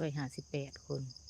ร้อยห้าสิบแปดคน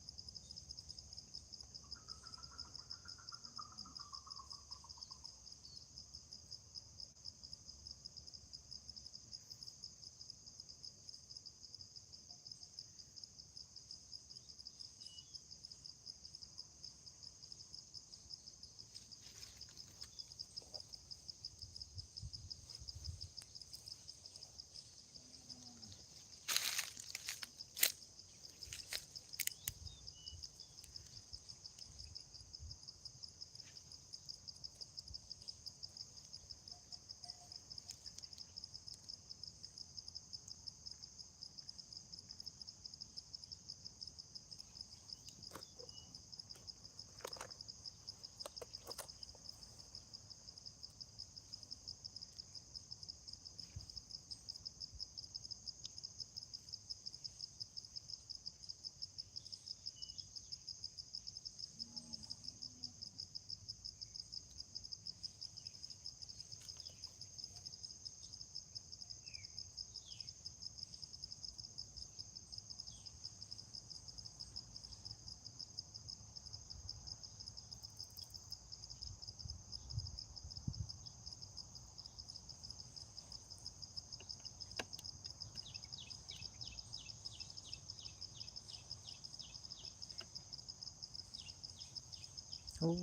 โอ้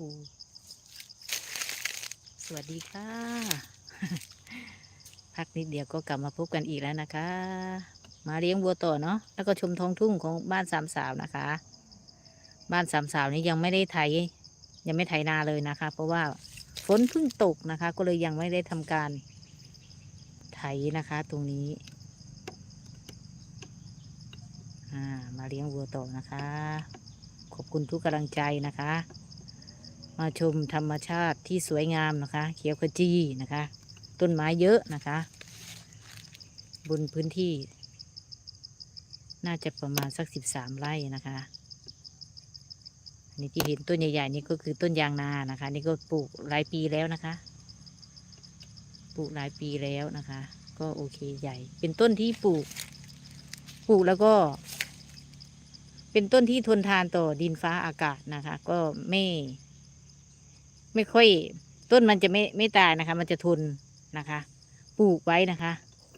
สวัสดีค่ะ พักนิดเดียวก็กลับมาพบกันอีกแล้วนะคะ มาเลี้ยงวัวต่อเนาะแล้วก็ชมท้องทุ่งของบ้านสามสาวนะคะ บ้านสามสาวนี้ยังไม่ได้ไถยังไม่ไถนาเลยนะคะ เพราะว่าฝนเพิ่งตกนะคะ ก็เลยยังไม่ได้ทำการไถนะคะ ตรงนี้มาเลี้ยงวัวต่อนะคะ ขอบคุณทุกกำลังใจนะคะ มาชมธรรมชาติที่สวยงามนะคะ เขียวขจีนะคะ ต้นไม้เยอะนะคะ บนพื้นที่ น่าจะประมาณสักสิบสามไร่นะคะนนี้ที่เห็นต้นใหญ่ๆนี่ก็คือต้นยางนานะคะ นี่ก็ปลูกหลายปีแล้วนะคะ ปลูกหลายปีแล้วนะคะ ก็โอเคใหญ่ เป็นต้นที่ปลูก ปลูกแล้วก็ เป็นต้นที่ทนทานต่อดินฟ้าอากาศนะคะ ก็ไม่ ไม่ค่อยต้นมันจะไม่ไม่ตายนะคะ มันจะทนนะคะ ปลูกไว้นะคะ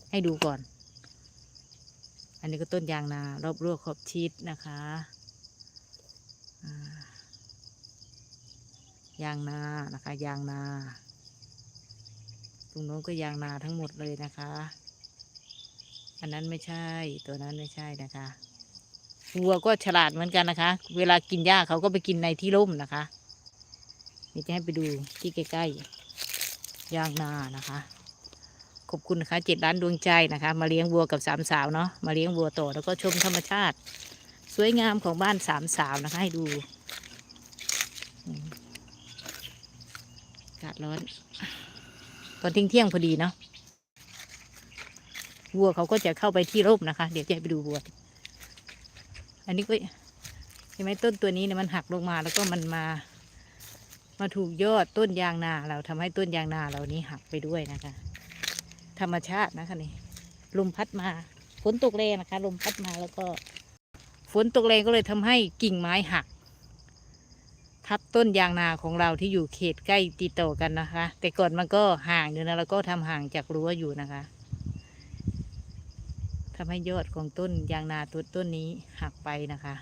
ให้ดูก่อน อันนี้ก็ต้นยางนารอบรั้วขอบชิดนะคะยางนานะคะ ยางนาตรงโน้นก็ยางนาทั้งหมดเลยนะคะ อันนั้นไม่ใช่ตัวนั้นไม่ใช่นะคะวัวก็ฉลาดเหมือนกันนะคะ เวลากินหญ้าเขาก็ไปกินในที่ร่มนะคะ นี่จะให้ไปดูที่ใกล้ๆยางนานะคะ ขอบคุณนะคะเจ็ดล้านดวงใจนะคะ มาเลี้ยงวัวกับสามสาวเนาะมาเลี้ยงวัวต่อแล้วก็ชมธรรมชาติ สวยงามของบ้านสามสาวนะคะ ให้ดูอากาศร้อน ตอนเที่ยงเที่ยงพอดีเนาะวัวเขาก็จะเข้าไปที่ร่มนะคะ เดี๋ยวจะให้ไปดูวัว อันนี้ก็เห็นไหมต้นตัวนี้เนี่ยมันหักลงมาแล้วก็มันมา มาถูกยอดต้นยางนาเราทำให้ต้นยางนาเรานี้หักไปด้วยนะคะ ธรรมชาตินะคะนี่ลมพัดมาฝนตกแรงนะคะลมพัดมาแล้วก็ฝนตกแรงก็เลยทำให้กิ่งไม้หัก ทับต้นยางนาของเราที่อยู่เขตใกล้ติดต่อกันนะคะ แต่ก่อนมันก็ห่างอยู่นะแล้วก็ทำห่างจากรั้วอยู่นะคะทำให้ยอดของต้นยางนาตัวต้นนี้หักไปนะคะ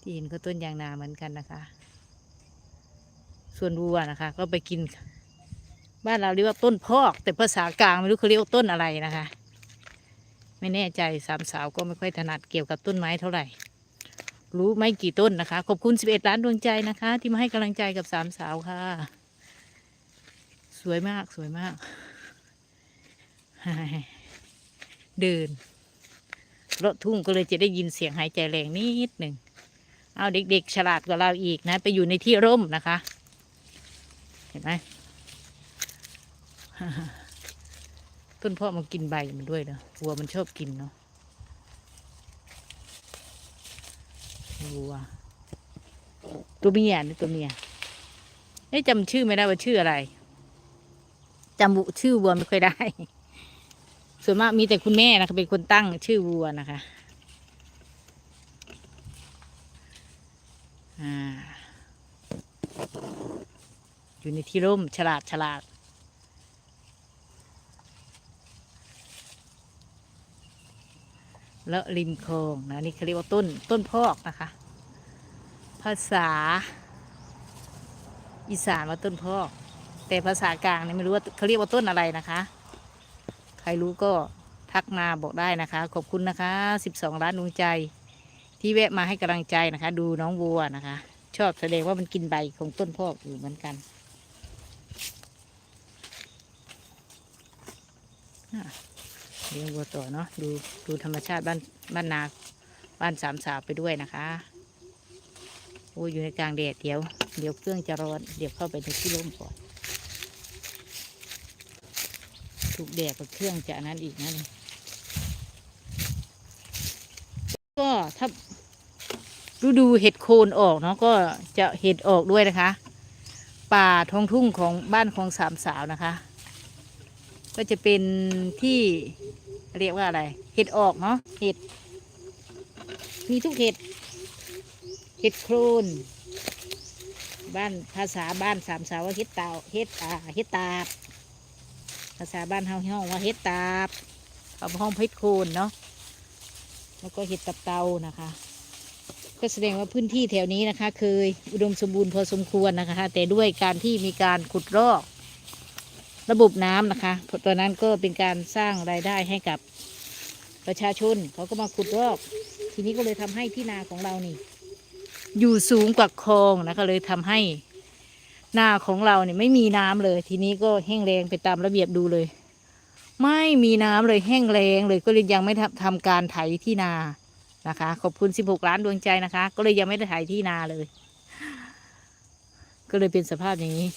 ที่เห็นก็ต้นยางนาเหมือนกันนะคะ ส่วนวัวนะคะ ก็ไปกิน บ้านเราเรียกว่าต้นพอก แต่ภาษากลางไม่รู้เขาเรียกต้นอะไรนะคะ ไม่แน่ใจสามสาวก็ไม่ค่อยถนัดเกี่ยวกับต้นไม้เท่าไหร่ รู้ไม่กี่ต้นนะคะ ขอบคุณสิบเอ็ดล้านดวงใจนะคะ ที่มาให้กำลังใจกับสามสาวค่ะ สวยมากสวยมากเดินรถทุ่งก็เลยจะได้ยินเสียงหายใจแรงนิดหนึ่ง เอาเด็กๆ ฉลาดกว่าเราอีกนะ ไปอยู่ในที่ร่มนะคะ ห็นไหมต้นพ่อมันกินใบมันด้วยเนาะวัวมันชอบกินเนาะวัว ตัวเมียนี่ตัวเมียเอ้ยจำชื่อไม่ได้ว่าชื่ออะไรจำบุชื่อวัวไม่ค่อยได้ ส่วนมากมีแต่คุณแม่นะคะเป็นคนตั้งชื่อวัวนะคะอ่า อยู่ในที่ร่มฉลาดฉลาด แล้วริมคลองนะนี่เขาเรียกว่าต้นต้นพอกนะคะ ภาษา อีสานว่าต้นพอก แต่ภาษากลางเนี่ยไม่รู้ว่าเขาเรียกว่าต้นอะไรนะคะ ใครรู้ก็ทักมาบอกได้นะคะ ขอบคุณนะคะ 12 ล้านดวงใจ ที่แวะมาให้กำลังใจนะคะ ดูน้องวัวนะคะ ชอบแสดงว่ามันกินใบของต้นพอกอยู่เหมือนกันอะ เลี้ยงวัวต่อเนาะดูดูธรรมชาติบ้านบ้านนาบ้านสามสาวไปด้วยนะคะโอ้ยอยู่ในกลางแดดเดี๋ยว เดี๋ยวเครื่องจะร้อนเดี๋ยวเข้าไปในที่ร่มก่อนถูกแดดกับเครื่องจะนนั้นอีกนะนี่ก็ถ้าฤดูเห็ดโคนออกเนาะก็จะเห็ดออกด้วยนะคะ ป่าท้องทุ่งของบ้านของสามสาวนะคะ ก็จะเป็นที่เรียกว่าอะไร เห็ดออกเนาะ เห็ด มีทุกเห็ด เห็ดโครนบ้านภาษาบ้านสามสาวว่าเห็ดตาเห็ดอ่าเห็ดตาบ ภาษาบ้านเฮาห้องว่าเห็ดตาบเอาห้องเห็ดโครนเนาะ แล้วก็เห็ดตับเตานะคะ ก็แสดงว่าพื้นที่แถวนี้นะคะ เคยอุดมสมบูรณ์พอสมควรนะคะ แต่ด้วยการที่มีการขุดรอก ระบบน้ำนะคะตอนนั้นก็เป็นการสร้างรายได้ให้กับประชาชนเขาก็มาขุดรอก ทีนี้ก็เลยทำให้ที่นาของเรานี่ อยู่สูงกว่าคลองนะคะเลยทำให้นาของเราเนี่ยไม่มีน้ำเลย ทีนี้ก็แห้งแรงไปตามระเบียบดูเลย ไม่มีน้ำเลยแห้งแรงเลยก็เลยยังไม่ทำทำการไถที่นานะคะ ขอบคุณ 16 ล้านดวงใจนะคะ ก็เลยยังไม่ได้ไถที่นาเลย ก็เลยเป็นสภาพอย่างนี้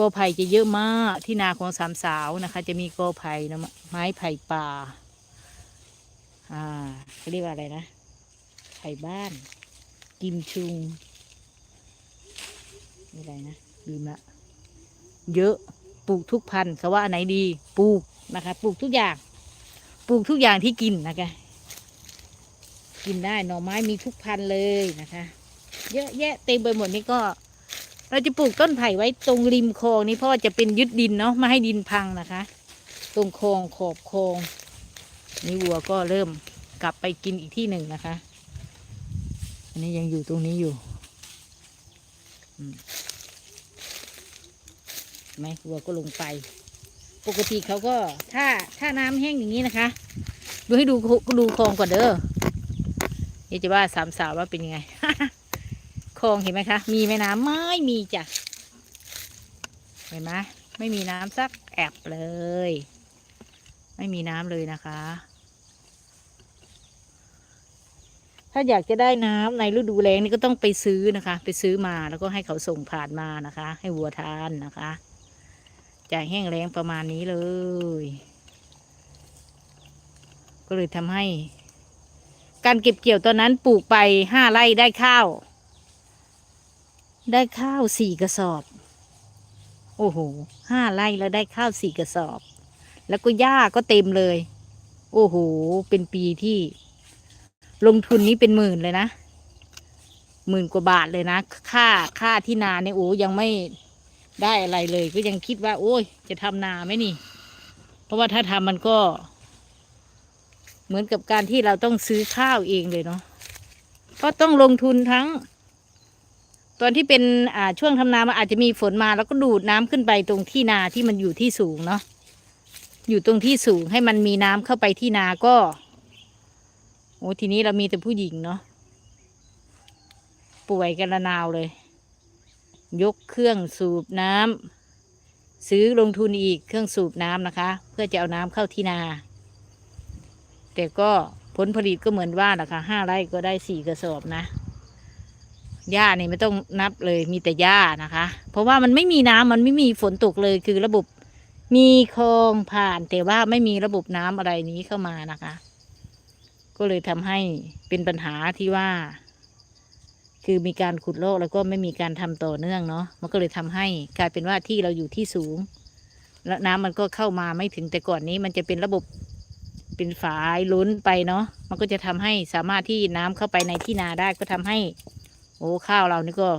กอไผ่จะเยอะมากที่นาของสามสาวนะคะ จะมีกอไผ่นะไม้ไผ่ป่า อ่าเขาเรียกว่าอะไรนะไผ่บ้าน กิมชุงอะไรนะลืมละเยอะปลูกทุกพันธุ์เขาว่าอันไหนดีปลูกนะคะปลูกทุกอย่าง ปลูกทุกอย่างที่กินนะคะกินได้หน่อไม้มีทุกพันธุ์เลยนะคะ เยอะแยะเต็มไปหมดนี่ก็ เราจะปลูกต้นไผ่ไว้ตรงริมคลองนี่เพราะว่าจะเป็นยึดดินเนาะไม่ให้ดินพังนะคะ ตรงคลองขอบคลองนี่วัวก็เริ่มกลับไปกินอีกที่หนึ่งนะคะ อันนี้ยังอยู่ตรงนี้อยู่เห็นไหมวัวก็ลงไป ปกติเขาก็ถ้าถ้าน้ำแห้งอย่างนี้นะคะ ดูให้ดูดูคลองก่อนเด้อนี่จะว่าสามสาวว่าเป็นยังไง คลองเห็นไหมคะ มีแม่น้ำไม่มีจ้ะ เห็นไหมไม่มีน้ำสักแอบเลย ไม่มีน้ำเลยนะคะ ถ้าอยากจะได้น้ำในฤดูแล้งนี่ก็ต้องไปซื้อนะคะ ไปซื้อมาแล้วก็ให้เขาส่งผ่านมานะคะ ให้วัวทานนะคะจ่ายแห้งแล้งประมาณนี้เลย ก็เลยทำให้ การเก็บเกี่ยวตอนนั้นปลูกไปห้าไร่ได้ข้าว ได้ข้าวสี่กระสอบ โอ้โหห้าไร่แล้วได้ข้าวสี่กระสอบ แล้วก็หญ้าก็เต็มเลย โอ้โห เป็นปีที่ ลงทุนนี้เป็นหมื่นเลยนะหมื่นกว่าบาทเลยนะ ค่าค่าที่นาเนี่ยโอ้ยังไม่ได้อะไรเลย ก็ยังคิดว่า โอ้ย จะทำนาไหมนี่ เพราะว่าถ้าทำมันก็ เหมือนกับการที่เราต้องซื้อข้าวเองเลยเนาะก็ต้องลงทุนทั้ง ตอนที่เป็นอ่าช่วงทำนามันอาจจะมีฝนมาแล้วก็ดูดน้ำขึ้นไปตรงที่นาที่มันอยู่ที่สูงเนาะอยู่ตรงที่สูงให้มันมีน้ำเข้าไปที่นาก็โอ้ทีนี้เรามีแต่ผู้หญิงเนาะป่วยกันระนาวเลย ยกเครื่องสูบน้ำซื้อลงทุนอีกเครื่องสูบน้ำนะคะ เพื่อจะเอาน้ำเข้าที่นา แต่ก็ผลผลิตก็เหมือนว่านะคะห้าไร่ก็ได้สี่กระสอบนะ หญ้านี่ไม่ต้องนับเลยมีแต่หญ้านะคะ เพราะว่ามันไม่มีน้ำมันไม่มีฝนตกเลยคือระบบมีคลองผ่าน แต่ว่าไม่มีระบบน้ำอะไรนี้เข้ามานะคะ ก็เลยทำให้เป็นปัญหาที่ว่า คือมีการขุดโลกแล้วก็ไม่มีการทำต่อเนื่องเนาะมันก็เลยทำให้กลายเป็นว่าที่เราอยู่ที่สูง แล้วน้ำมันก็เข้ามาไม่ถึงแต่ก่อนนี้ มันจะเป็นระบบเป็นฝายล้นไปเนาะมันก็จะทำให้สามารถที่น้ำเข้าไปในที่นาได้ก็ทำให้ โอ้ข้าวเรานี่ก็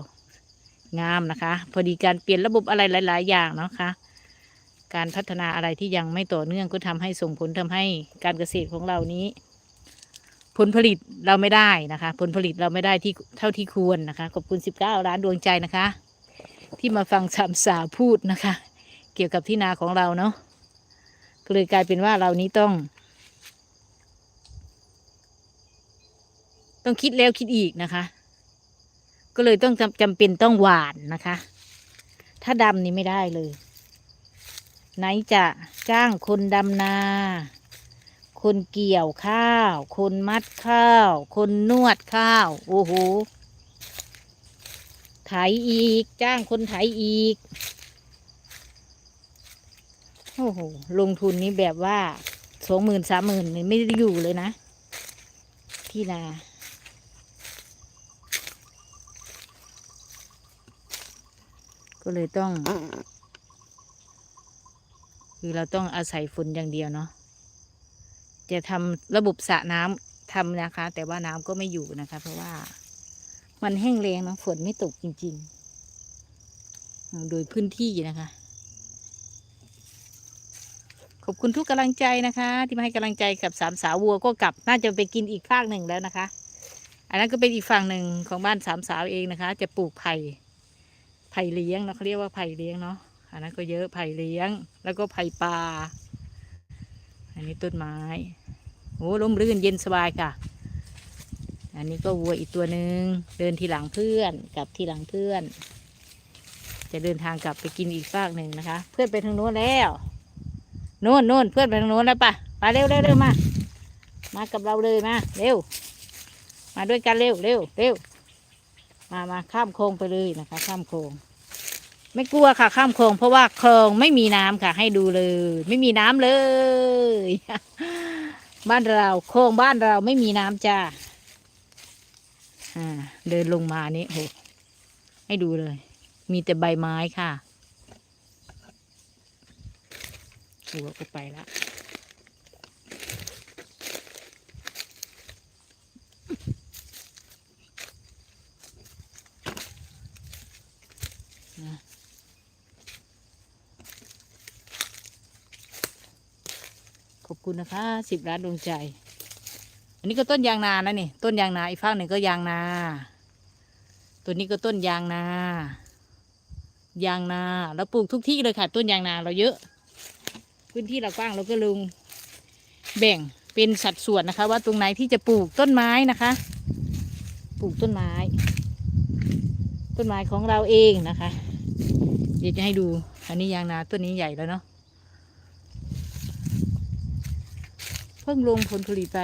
งามนะคะ พอดีการเปลี่ยนระบบอะไรหลาย ๆ อย่างเนาะคะ การพัฒนาอะไรที่ยังไม่ต่อเนื่องก็ทำให้ส่งผลทำให้การเกษตรของเรานี้ ผลผลิตเราไม่ได้นะคะ ผลผลิตเราไม่ได้ที่เท่าที่ควรนะคะขอบคุณ 19ร้านดวงใจนะคะ ที่มาฟังสามสาวพูดนะคะ เกี่ยวกับที่นาของเราเนาะก็เลยกลายเป็นว่าเรานี้ต้อง ต้องคิดแล้วคิดอีกนะคะ ก็เลยต้องจำจำเป็นต้องหวานนะคะ ถ้าดำนี่ไม่ได้เลย ไหนจะจ้างคนดำนา คนเกี่ยวข้าว คนมัดข้าว คนนวดข้าว โอ้โหไถอีก จ้างคนไถอีก โอ้โห ลงทุนนี้แบบว่าสองหมื่นสามหมื่นนี่ไม่ได้อยู่เลยนะ ที่นา ก็เลยต้อง คือเราต้องอาศัยฝนอย่างเดียวเนาะจะทำระบบสระน้ำทำนะคะ แต่ว่าน้ำก็ไม่อยู่นะคะ เพราะว่ามันแห้งแล้งเนาะฝนไม่ตกจริงๆอืมโดยพื้นที่นะคะ ขอบคุณทุกกำลังใจนะคะ ที่มาให้กำลังใจกับสามสาววัวก็กลับ น่าจะไปกินอีกภาคหนึ่งแล้วนะคะ อันนั้นก็เป็นอีกฝั่งหนึ่งของบ้านสามสาวเองนะคะ จะปลูกไผ่ ไผ่เลี้ยงเนาะเขาเรียกว่าไผ่เลี้ยงเนาะอันนั้นก็เยอะไผ่เลี้ยง แล้วก็ไผ่ป่าอันนี้ต้นไม้โอ้ร่มรื่นเย็นสบายค่ะ อันนี้ก็วัวอีกตัวหนึ่งเดินทีหลังเพื่อนกับทีหลังเพื่อน จะเดินทางกลับไปกินอีกฝากหนึ่งนะคะ เพื่อนไปทางโน้นแล้วโน่นโน่นเพื่อนไปทางโน้นแล้วปะไปเร็วเร็วเร็วมา มากับเราเลยมาเร็ว มาด้วยกันเร็วเร็วเร็ว มามาข้ามโค้งไปเลยนะคะ ข้ามโค้งไม่กลัวค่ะ ข้ามโค้งเพราะว่าคลองไม่มีน้ำค่ะ ให้ดูเลย ไม่มีน้ำเลย บ้านเราโค้งบ้านเราไม่มีน้ำจ้าอ่า เดินลงมานี่โหให้ดูเลย มีแต่ใบไม้ค่ะหัวก็ไปละนะขอบ คุณนะคะสิบล้านดวงใจ อันนี้ก็ต้นยางนานะนี่ ต้นยางนาอีกฝั่งหนึ่งก็ยางนา ตัวนี้ก็ต้นยางนา ยางนาเราปลูกทุกที่เลยค่ะ ต้นยางนาเราเยอะ พื้นที่เรากว้างเราก็ลงแบ่งเป็นสัดส่วนนะคะ ว่าตรงไหนที่จะปลูกต้นไม้นะคะ ปลูกต้นไม้ ต้นไม้ของเราเองนะคะ เดี๋ยวจะให้ดู อันนี้ยางนาต้นนี้ใหญ่แล้วเนาะ พิ่งลงผลผลิตไป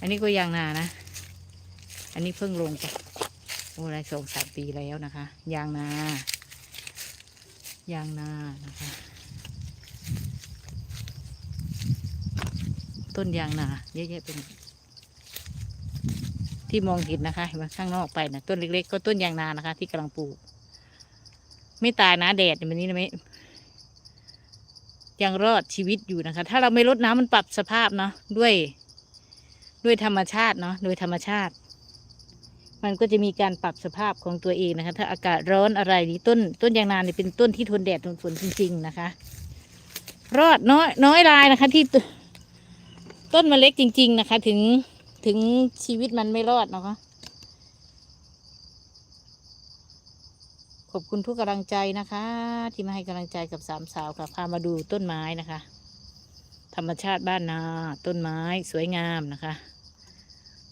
อันนี้ก็ยางนานะ อันนี้เพิ่งลงไปโอ้ไรสองสามปีแล้วนะคะ ยางนายางนานะคะ ต้นยางนาเยอะแยะเป็นที่มองเห็นนะคะเห็นไหมข้างนอกไปนะต้นเล็กๆ ก็ต้นยางนานะคะ ที่กำลังปลูก ไม่ตายนะแดดแบบนี้นะไม่ ยังรอดชีวิตอยู่นะคะ ถ้าเราไม่ลดน้ำมันปรับสภาพเนาะด้วย ด้วยธรรมชาติเนาะโดยธรรมชาติ มันก็จะมีการปรับสภาพของตัวเองนะคะ ถ้าอากาศร้อนอะไรนี้ต้นต้นยางนาเนี่ยเป็นต้นที่ทนแดดทนฝนจริง ๆนะคะ รอดน้อยน้อยรายนะคะ ที่ตต้นมันเล็กจริง ๆนะคะ ถึงถึงชีวิตมันไม่รอดนะคะ ขอบคุณทุกกำลังใจนะคะ ที่มาให้กำลังใจกับสามสาวค่ะพามาดูต้นไม้นะคะ ธรรมชาติบ้านนา ต้นไม้สวยงามนะคะ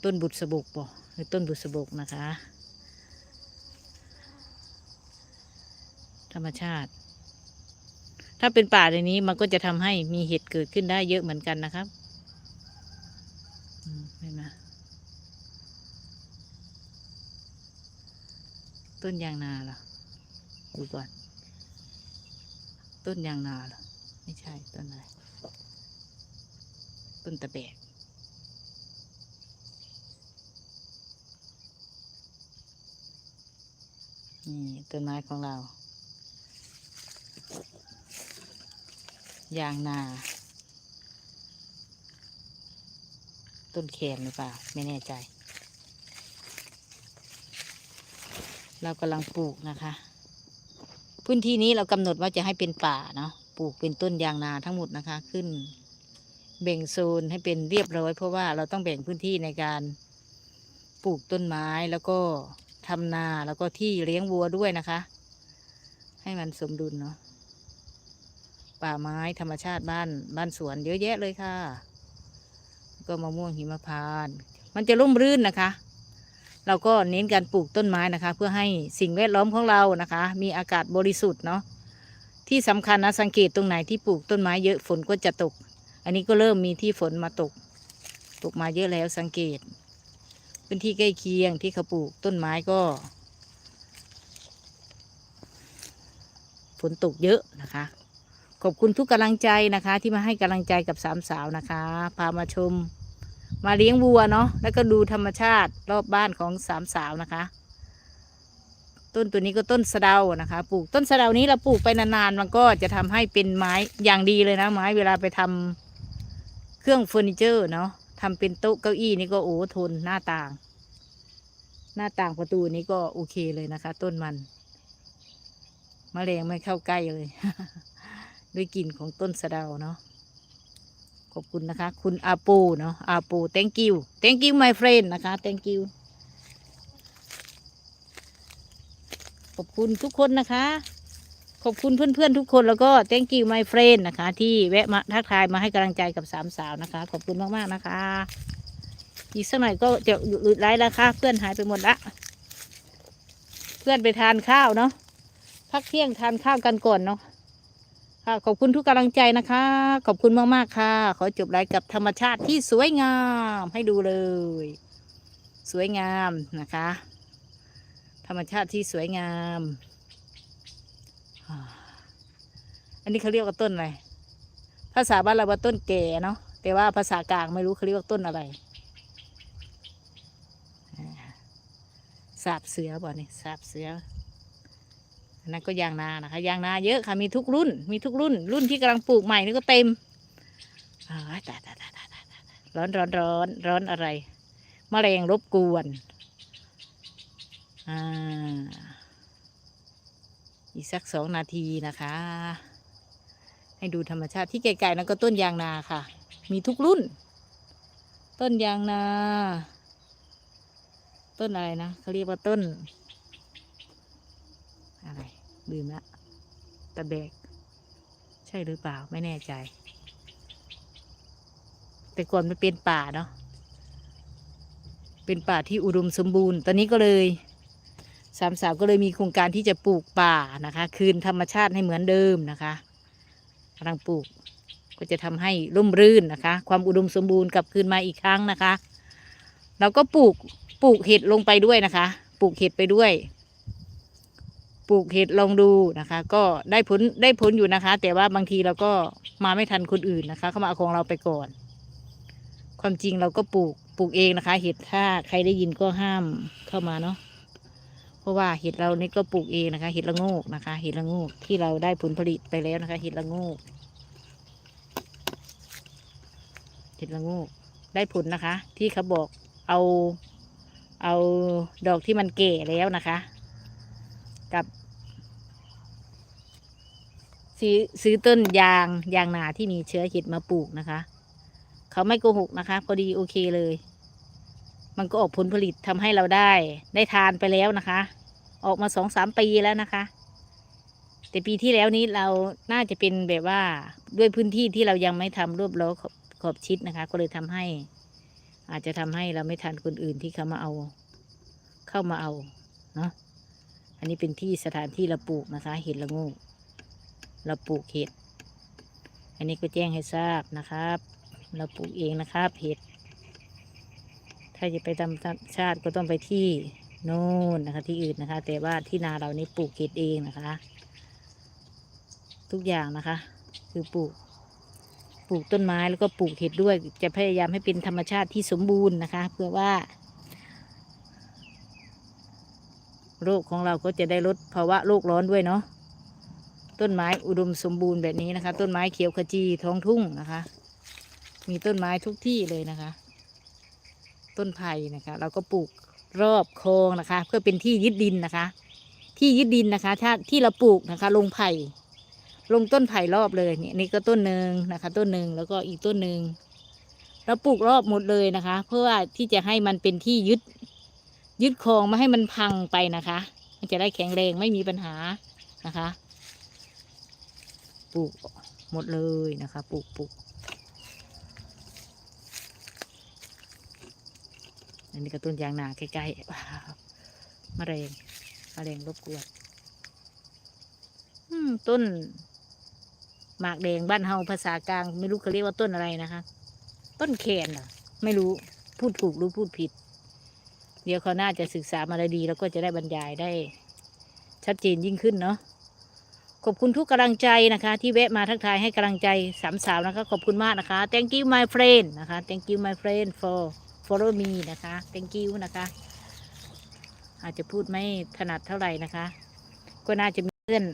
ต้นบุษบกบ่หรือต้นบุษบกนะคะ ธรรมชาติ ถ้าเป็นป่าในนี้มันก็จะทำให้มีเห็ดเกิดขึ้นได้เยอะเหมือนกันนะครับเห็นไหมต้นยางนาเหรอ ดูก่อน ต้นยางนาเหรอ ไม่ใช่ต้นอะไร ต้นตะแบกนี่ต้นไม้ของเรา ยางนา ต้นแคนหรือเปล่า ไม่แน่ใจ เรากำลังปลูกนะคะ พื้นที่นี้เรากำหนดว่าจะให้เป็นป่าเนาะปลูกเป็นต้นยางนาทั้งหมดนะคะ ขึ้น แบ่งโซนให้เป็นเรียบร้อย เพราะว่าเราต้องแบ่งพื้นที่ในการปลูกต้นไม้แล้วก็ทำนาแล้วก็ที่เลี้ยงวัวด้วยนะคะ ให้มันสมดุลเนาะป่าไม้ธรรมชาติบ้านบ้านสวนเยอะแยะเลยค่ะ ก็มะม่วงหิมพานต์มันจะร่มรื่นนะคะ เราก็เน้นการปลูกต้นไม้นะคะ เพื่อให้สิ่งแวดล้อมของเรานะคะ มีอากาศบริสุทธิ์เนาะที่สำคัญนะสังเกตตรงไหนที่ปลูกต้นไม้เยอะฝนก็จะตก อันนี้ก็เริ่มมีที่ฝนมาตก ตกมาเยอะแล้วสังเกตพื้นที่ใกล้เคียงที่เขาปลูกต้นไม้ก็ ฝนตกเยอะนะคะ ขอบคุณทุกกำลังใจนะคะ ที่มาให้กำลังใจกับสามสาวนะคะ พามาชม มาเลี้ยงวัวเนาะแล้วก็ดูธรรมชาติรอบบ้านของสามสาวนะคะ ต้นตัวนี้ก็ต้นสะเดานะคะ ปลูกต้นสะเดานี้เราปลูกไปนานๆมันก็จะทำให้เป็นไม้อย่างดีเลยนะไม้เวลาไปทำเครื่องเฟอร์นิเจอร์เนาะทำเป็นโต๊ะเก้าอี้นี่ก็โอ้ทนหน้าต่าง หน้าต่างประตูนี้ก็โอเคเลยนะคะ ต้นมันมแมลงไม่เข้าใกล้เลย ด้วยกลิ่นของต้นสะเดาเนาะ อบคุณนะคะ คุณอาปูเนาะอาปู thank you thank you my friend นะคะ thank you ขอบคุณทุกคนนะคะ ขอบคุณเพื่อนๆทุกคนแล้วก็ thank you my friend นะคะ ที่แวะมาทักทายมาให้กำลังใจกับสามสาวนะคะ ขอบคุณมากๆนะคะ อีกสักหน่อยก็จะหลุดไลฟ์แล้วค่ะเพื่อนหายไปหมดละ เพื่อนไปทานข้าวเนาะพักเที่ยงทานข้าวกันก่อนเนาะ ค่ะขอบคุณทุกกำลังใจนะคะ ขอบคุณมาก ๆ ค่ะ ขอจบไลฟ์กับธรรมชาติที่สวยงามให้ดูเลย สวยงามนะคะ ธรรมชาติที่สวยงาม อันนี้เขาเรียกว่าต้นอะไร ภาษาบ้านเราว่าต้นแก่เนาะ แต่ว่าภาษากลางไม่รู้เขาเรียกว่าต้นอะไร สาบเสือบ่เนี่ยสาบเสือ นนั้นก็ยางนานะคะ ยางนาเยอะค่ะมีทุกรุ่น มีทุกรุ่น รุ่นที่กำลังปลูกใหม่นี่ก็เต็มอ้าตาตาตาตาร้อนร้อนร้อนร้อนอะไรมะแมลงรบกวนอ่าอีกสักสองนาทีนะคะ ให้ดูธรรมชาติที่ไกลๆนั้นก็ต้นยางนาค่ะ มีทุกรุ่น ต้นยางนา ต้นอะไรนะเขาเรียกว่าต้นอะไร ลืมละตะแบก ใช่หรือเปล่าไม่แน่ใจ แต่ก่อนมันเป็นป่าเนาะเป็นป่าที่อุดมสมบูรณ์ ตอนนี้ก็เลยสามสาวก็เลยมีโครงการที่จะปลูกป่านะคะ คืนธรรมชาติให้เหมือนเดิมนะคะกำลังปลูกก็จะทำให้ร่มรื่นนะคะ ความอุดมสมบูรณ์กลับคืนมาอีกครั้งนะคะ เราก็ปลูกปลูกเห็ดลงไปด้วยนะคะ ปลูกเห็ดไปด้วย ปลูกเห็ดลองดูนะคะ ก็ได้ผลได้ผลอยู่นะคะ แต่ว่าบางทีเราก็มาไม่ทันคนอื่นนะคะ เขามาเอาของเราไปก่อน ความจริงเราก็ปลูกปลูกเองนะคะ เห็ดถ้าใครได้ยินก็ห้ามเข้ามาเนาะเพราะว่าเห็ดเรานี่ก็ปลูกเองนะคะ เห็ดละโงกนะคะ เห็ดละโงกที่เราได้ผลผลิตไปแล้วนะคะ เห็ดละโงกเห็ดละโงกได้ผลนะคะ ที่เขาบอกเอาเอาดอกที่มันแก่แล้วนะคะ กับ ซื้อซื้อต้นยางยางนาที่มีเชื้อเห็ดมาปลูกนะคะ เขาไม่โกหกนะคะ พอดีโอเคเลย มันก็ออกผลผลิตทำให้เราได้ ได้ทานไปแล้วนะคะ ออกมาสองสามปีแล้วนะคะ แต่ปีที่แล้วนี้เราน่าจะเป็นแบบว่าด้วยพื้นที่ที่เรายังไม่ทำรวบล้อขอบขอบชิดนะคะ ก็เลยทำให้ อาจจะทำให้เราไม่ทันคนอื่นที่เขามาเอา เข้ามาเอาเนาะอันนี้เป็นที่สถานที่เราปลูกนะคะ เห็ดละงู เราปลูกเห็ด อันนี้ก็แจ้งให้ทราบนะครับ เราปลูกเองนะครับเห็ด ถ้าจะไปตามธรรมชาติก็ต้องไปที่โน่นนะคะ ที่อื่นนะคะ แต่ว่าที่นาเรานี่ปลูกเห็ดเองนะคะ ทุกอย่างนะคะ คือปลูกปลูกต้นไม้แล้วก็ปลูกเห็ดด้วย จะพยายามให้เป็นธรรมชาติที่สมบูรณ์นะคะ เพื่อว่า โรคของเราก็จะได้ลดภาวะโลกร้อนด้วยเนาะ ต้นไม้อุดมสมบูรณ์แบบนี้นะคะ ต้นไม้เขียวขจีท้องทุ่งนะคะ มีต้นไม้ทุกที่เลยนะคะ ต้นไผ่นะคะ เราก็ปลูกรอบคลองนะคะ เพื่อเป็นที่ยึดดินนะคะ ที่ยึดดินนะคะ ถ้าที่เราปลูกนะคะ ลงไผ่ลงต้นไผ่รอบเลยเนี่ยนี่ก็ต้นหนึ่งนะคะ ต้นหนึ่งแล้วก็อีกต้นหนึ่งเราปลูกรอบหมดเลยนะคะ เพื่อว่าที่จะให้มันเป็นที่ยึดยึดครองไม่ให้มันพังไปนะคะ มันจะได้แข็งแรงไม่มีปัญหานะคะ ปลูกหมดเลยนะคะปลูกปลูกอันนี้ก็ต้นยางนาใกล้ๆว้าวมะเร็งมะเร็งรบกวนต้นหมากแดงบ้านเฮาภาษากลาง ไม่รู้เขาเรียกว่าต้นอะไรนะคะ ต้นแคนเหรอไม่รู้พูดถูกหรือพูดผิด เดี๋ยวเขาน่าจะศึกษามาได้ดีแล้วก็จะได้บรรยายได้ ชัดเจนยิ่งขึ้นเนาะ ขอบคุณทุกกำลังใจนะคะ ที่แวะมาทักทายให้กำลังใจสามสาวนะคะ ขอบคุณมากนะคะ thank you my friend นะคะ thank you my friend for follow me นะคะ thank you นะคะ อาจจะพูดไม่ถนัดเท่าไหร่นะคะ ก็น่าจะมีเพื่อน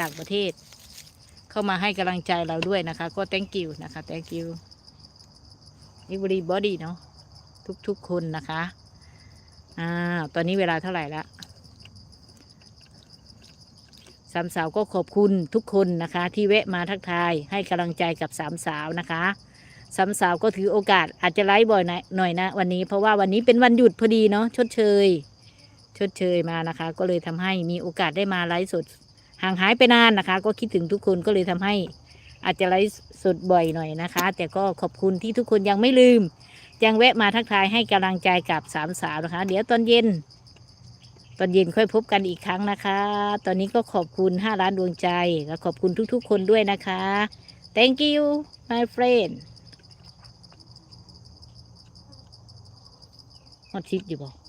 ต่างประเทศ เข้ามาให้กำลังใจเราด้วยนะคะ ก็ thank you นะคะ thank you everybody เนาะทุกๆคนนะคะอ่าตอนนี้เวลาเท่าไหร่ละ สามสาวก็ขอบคุณทุกคนนะคะ ที่แวะมาทักทายให้กำลังใจกับสามสาวนะคะสามสาวก็ถือโอกาสอาจจะไลฟ์บ่อยหน่อยนะ วันนี้เพราะว่าวันนี้เป็นวันหยุดพอดีเนาะชดเชย ชดเชยมานะคะ ก็เลยทำให้มีโอกาสได้มาไลฟ์สดห่างหายไปนานนะคะ ก็คิดถึงทุกคนก็เลยทำให้อาจจะไลฟ์สดบ่อยหน่อยนะคะ แต่ก็ขอบคุณที่ทุกคนยังไม่ลืมยังแวะมาทักทายให้กำลังใจกับสามสาวนะคะ เดี๋ยวตอนเย็น ตอนเย็นค่อยพบกันอีกครั้งนะคะ ตอนนี้ก็ขอบคุณห้าล้านดวงใจ และขอบคุณทุกๆ คนด้วยนะคะ thank you my friend ฮอตชิดอยู่บ่